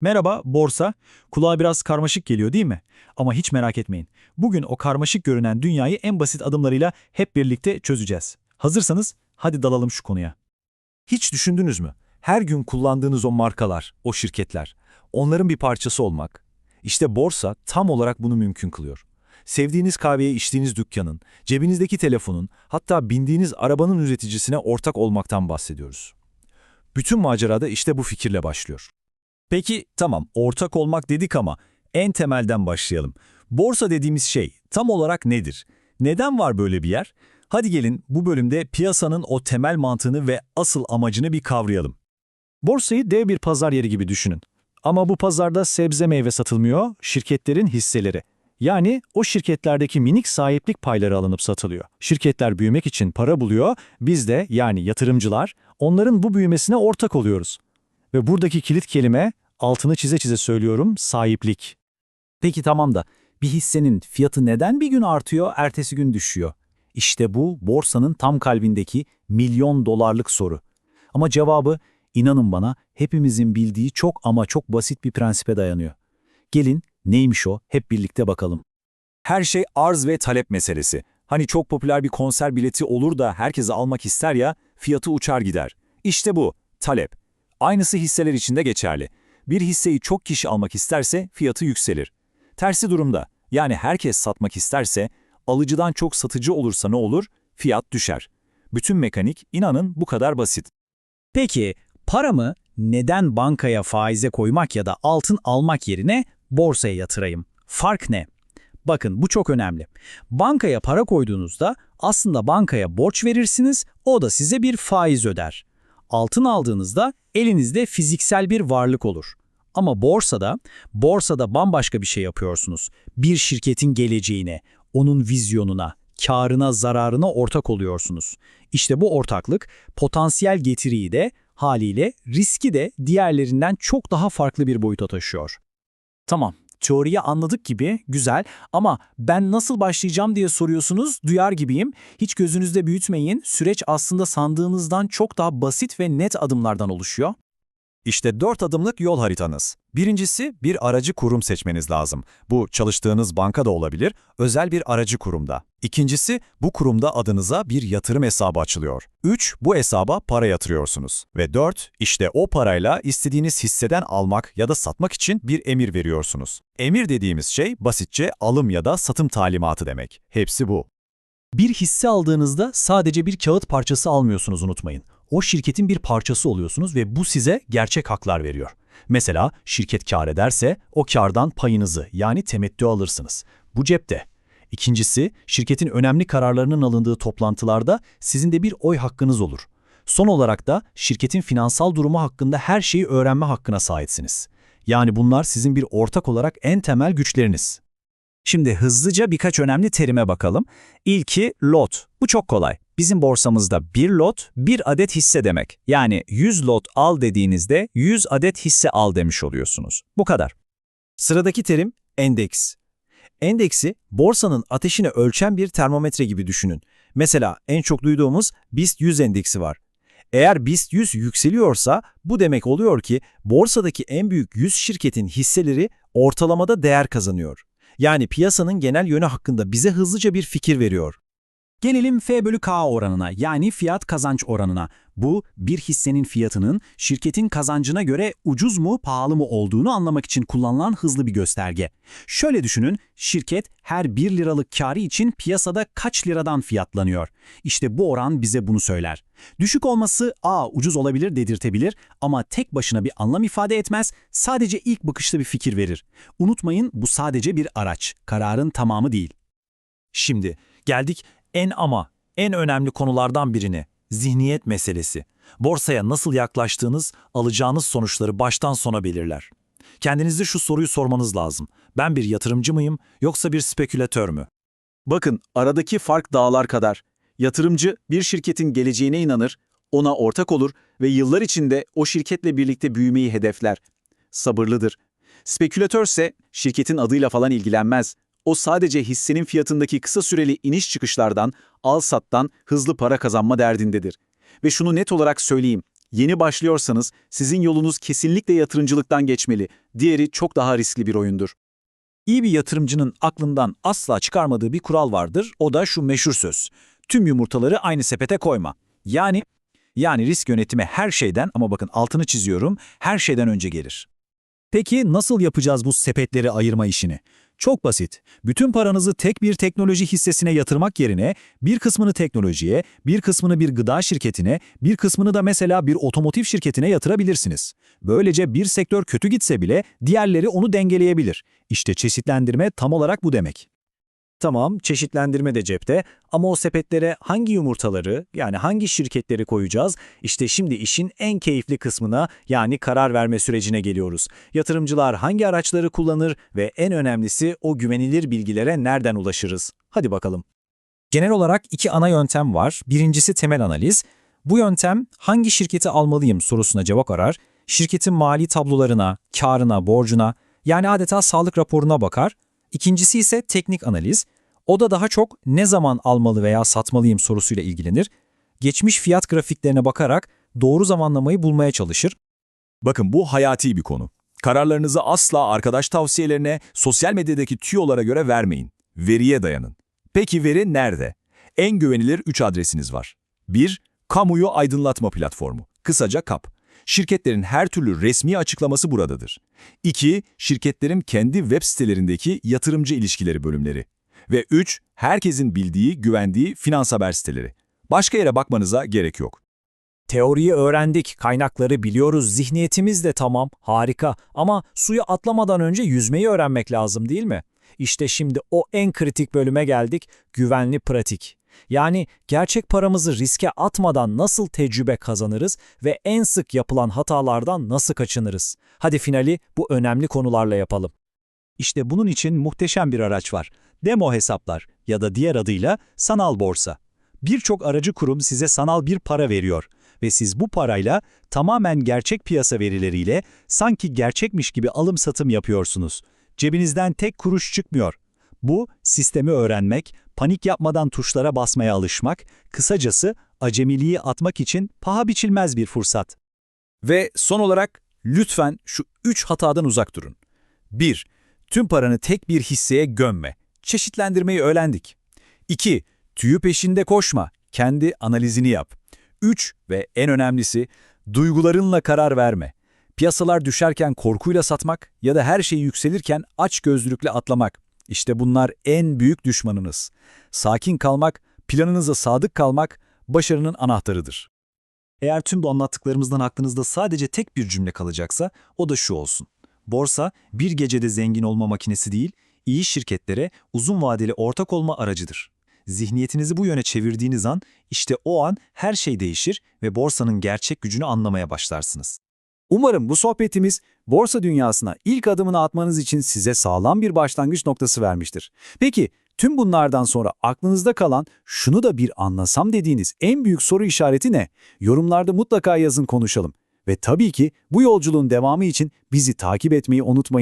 Merhaba, borsa. Kulağa biraz karmaşık geliyor değil mi? Ama hiç merak etmeyin. Bugün o karmaşık görünen dünyayı en basit adımlarıyla hep birlikte çözeceğiz. Hazırsanız hadi dalalım şu konuya. Hiç düşündünüz mü? Her gün kullandığınız o markalar, o şirketler, onların bir parçası olmak. İşte borsa tam olarak bunu mümkün kılıyor. Sevdiğiniz kahveye içtiğiniz dükkanın, cebinizdeki telefonun, hatta bindiğiniz arabanın üreticisine ortak olmaktan bahsediyoruz. Bütün macerada işte bu fikirle başlıyor. Peki tamam, ortak olmak dedik ama en temelden başlayalım. Borsa dediğimiz şey tam olarak nedir? Neden var böyle bir yer? Hadi gelin bu bölümde piyasanın o temel mantığını ve asıl amacını bir kavrayalım. Borsayı dev bir pazar yeri gibi düşünün. Ama bu pazarda sebze meyve satılmıyor, şirketlerin hisseleri. Yani o şirketlerdeki minik sahiplik payları alınıp satılıyor. Şirketler büyümek için para buluyor, biz de yani yatırımcılar onların bu büyümesine ortak oluyoruz. Ve buradaki kilit kelime, altını çize çize söylüyorum, sahiplik. Peki tamam da bir hissenin fiyatı neden bir gün artıyor, ertesi gün düşüyor? İşte bu borsanın tam kalbindeki milyon dolarlık soru. Ama cevabı inanın bana hepimizin bildiği çok ama çok basit bir prensipe dayanıyor. Gelin neymiş o hep birlikte bakalım. Her şey arz ve talep meselesi. Hani çok popüler bir konser bileti olur da herkese almak ister ya, fiyatı uçar gider. İşte bu, talep. Aynısı hisseler için de geçerli. Bir hisseyi çok kişi almak isterse fiyatı yükselir. Tersi durumda, yani herkes satmak isterse, alıcıdan çok satıcı olursa ne olur? Fiyat düşer. Bütün mekanik inanın bu kadar basit. Peki paramı neden bankaya faize koymak ya da altın almak yerine borsaya yatırayım? Fark ne? Bakın bu çok önemli. Bankaya para koyduğunuzda aslında bankaya borç verirsiniz, o da size bir faiz öder. Altın aldığınızda elinizde fiziksel bir varlık olur. Ama borsada, borsada bambaşka bir şey yapıyorsunuz. Bir şirketin geleceğine, onun vizyonuna, karına, zararına ortak oluyorsunuz. İşte bu ortaklık potansiyel getiriyi de haliyle riski de diğerlerinden çok daha farklı bir boyuta taşıyor. Tamam, teoriyi anladık gibi, güzel ama ben nasıl başlayacağım diye soruyorsunuz, duyar gibiyim. Hiç gözünüzde büyütmeyin, süreç aslında sandığınızdan çok daha basit ve net adımlardan oluşuyor. İşte dört adımlık yol haritanız. Birincisi bir aracı kurum seçmeniz lazım. Bu çalıştığınız banka da olabilir, özel bir aracı kurumda. İkincisi bu kurumda adınıza bir yatırım hesabı açılıyor. Üç, bu hesaba para yatırıyorsunuz. Ve dört, işte o parayla istediğiniz hisseden almak ya da satmak için bir emir veriyorsunuz. Emir dediğimiz şey basitçe alım ya da satım talimatı demek. Hepsi bu. Bir hisse aldığınızda sadece bir kağıt parçası almıyorsunuz unutmayın. O şirketin bir parçası oluyorsunuz ve bu size gerçek haklar veriyor. Mesela şirket kar ederse o kardan payınızı yani temettü alırsınız. Bu cepte. İkincisi, şirketin önemli kararlarının alındığı toplantılarda sizin de bir oy hakkınız olur. Son olarak da şirketin finansal durumu hakkında her şeyi öğrenme hakkına sahipsiniz. Yani bunlar sizin bir ortak olarak en temel güçleriniz. Şimdi hızlıca birkaç önemli terime bakalım. İlki lot. Bu çok kolay. Bizim borsamızda bir lot, bir adet hisse demek. Yani 100 lot al dediğinizde 100 adet hisse al demiş oluyorsunuz. Bu kadar. Sıradaki terim endeks. Endeksi, borsanın ateşini ölçen bir termometre gibi düşünün. Mesela en çok duyduğumuz BIST 100 endeksi var. Eğer BIST 100 yükseliyorsa bu demek oluyor ki borsadaki en büyük 100 şirketin hisseleri ortalamada değer kazanıyor. Yani piyasanın genel yönü hakkında bize hızlıca bir fikir veriyor. Gelelim F bölü K oranına yani fiyat kazanç oranına. Bu bir hissenin fiyatının şirketin kazancına göre ucuz mu pahalı mı olduğunu anlamak için kullanılan hızlı bir gösterge. Şöyle düşünün şirket her 1 liralık karı için piyasada kaç liradan fiyatlanıyor? İşte bu oran bize bunu söyler. Düşük olması a ucuz olabilir dedirtebilir ama tek başına bir anlam ifade etmez sadece ilk bakışta bir fikir verir. Unutmayın bu sadece bir araç kararın tamamı değil. Şimdi geldik en ama en önemli konulardan birine, zihniyet meselesi. Borsaya nasıl yaklaştığınız, alacağınız sonuçları baştan sona belirler. Kendinize şu soruyu sormanız lazım. Ben bir yatırımcı mıyım yoksa bir spekülatör mü? Bakın aradaki fark dağlar kadar. Yatırımcı bir şirketin geleceğine inanır, ona ortak olur ve yıllar içinde o şirketle birlikte büyümeyi hedefler. Sabırlıdır. Spekülatörse şirketin adıyla falan ilgilenmez. O sadece hissenin fiyatındaki kısa süreli iniş çıkışlardan, al sattan hızlı para kazanma derdindedir. Ve şunu net olarak söyleyeyim, Yeni başlıyorsanız sizin yolunuz kesinlikle yatırımcılıktan geçmeli. Diğeri çok daha riskli bir oyundur. İyi bir yatırımcının aklından asla çıkarmadığı bir kural vardır. O da şu meşhur söz. Tüm yumurtaları aynı sepete koyma. Yani yani risk yönetimi her şeyden ama bakın altını çiziyorum, her şeyden önce gelir. Peki nasıl yapacağız bu sepetleri ayırma işini? Çok basit. Bütün paranızı tek bir teknoloji hissesine yatırmak yerine bir kısmını teknolojiye, bir kısmını bir gıda şirketine, bir kısmını da mesela bir otomotiv şirketine yatırabilirsiniz. Böylece bir sektör kötü gitse bile diğerleri onu dengeleyebilir. İşte çeşitlendirme tam olarak bu demek. Tamam, çeşitlendirme de cepte ama o sepetlere hangi yumurtaları yani hangi şirketleri koyacağız? İşte şimdi işin en keyifli kısmına yani karar verme sürecine geliyoruz. Yatırımcılar hangi araçları kullanır ve en önemlisi o güvenilir bilgilere nereden ulaşırız? Hadi bakalım. Genel olarak iki ana yöntem var. Birincisi temel analiz. Bu yöntem hangi şirketi almalıyım sorusuna cevap arar. Şirketin mali tablolarına, karına, borcuna yani adeta sağlık raporuna bakar. İkincisi ise teknik analiz. O da daha çok ne zaman almalı veya satmalıyım sorusuyla ilgilenir. Geçmiş fiyat grafiklerine bakarak doğru zamanlamayı bulmaya çalışır. Bakın bu hayati bir konu. Kararlarınızı asla arkadaş tavsiyelerine, sosyal medyadaki tüyolara göre vermeyin. Veriye dayanın. Peki veri nerede? En güvenilir 3 adresiniz var. 1. Kamuyu aydınlatma platformu. Kısaca KAP. Şirketlerin her türlü resmi açıklaması buradadır. 2. Şirketlerin kendi web sitelerindeki yatırımcı ilişkileri bölümleri. Ve 3. Herkesin bildiği, güvendiği finans haber siteleri. Başka yere bakmanıza gerek yok. Teoriyi öğrendik, kaynakları biliyoruz, zihniyetimiz de tamam, harika. Ama suya atlamadan önce yüzmeyi öğrenmek lazım değil mi? İşte şimdi o en kritik bölüme geldik, güvenli pratik. Yani gerçek paramızı riske atmadan nasıl tecrübe kazanırız ve en sık yapılan hatalardan nasıl kaçınırız? Hadi finali bu önemli konularla yapalım. İşte bunun için muhteşem bir araç var. Demo hesaplar ya da diğer adıyla sanal borsa. Birçok aracı kurum size sanal bir para veriyor ve siz bu parayla tamamen gerçek piyasa verileriyle sanki gerçekmiş gibi alım satım yapıyorsunuz. Cebinizden tek kuruş çıkmıyor. Bu sistemi öğrenmek, panik yapmadan tuşlara basmaya alışmak, kısacası acemiliği atmak için paha biçilmez bir fırsat. Ve son olarak lütfen şu üç hatadan uzak durun. 1. Tüm paranı tek bir hisseye gömme. Çeşitlendirmeyi öğrendik. 2. Tüyü peşinde koşma. Kendi analizini yap. 3. Ve en önemlisi, duygularınla karar verme. Piyasalar düşerken korkuyla satmak ya da her şey yükselirken aç gözlülükle atlamak. İşte bunlar en büyük düşmanınız. Sakin kalmak, planınıza sadık kalmak başarının anahtarıdır. Eğer tüm bu anlattıklarımızdan aklınızda sadece tek bir cümle kalacaksa o da şu olsun. Borsa bir gecede zengin olma makinesi değil, iyi şirketlere uzun vadeli ortak olma aracıdır. Zihniyetinizi bu yöne çevirdiğiniz an işte o an her şey değişir ve borsanın gerçek gücünü anlamaya başlarsınız. Umarım bu sohbetimiz borsa dünyasına ilk adımını atmanız için size sağlam bir başlangıç noktası vermiştir. Peki tüm bunlardan sonra aklınızda kalan şunu da bir anlasam dediğiniz en büyük soru işareti ne? Yorumlarda mutlaka yazın konuşalım. Ve tabii ki bu yolculuğun devamı için bizi takip etmeyi unutmayın.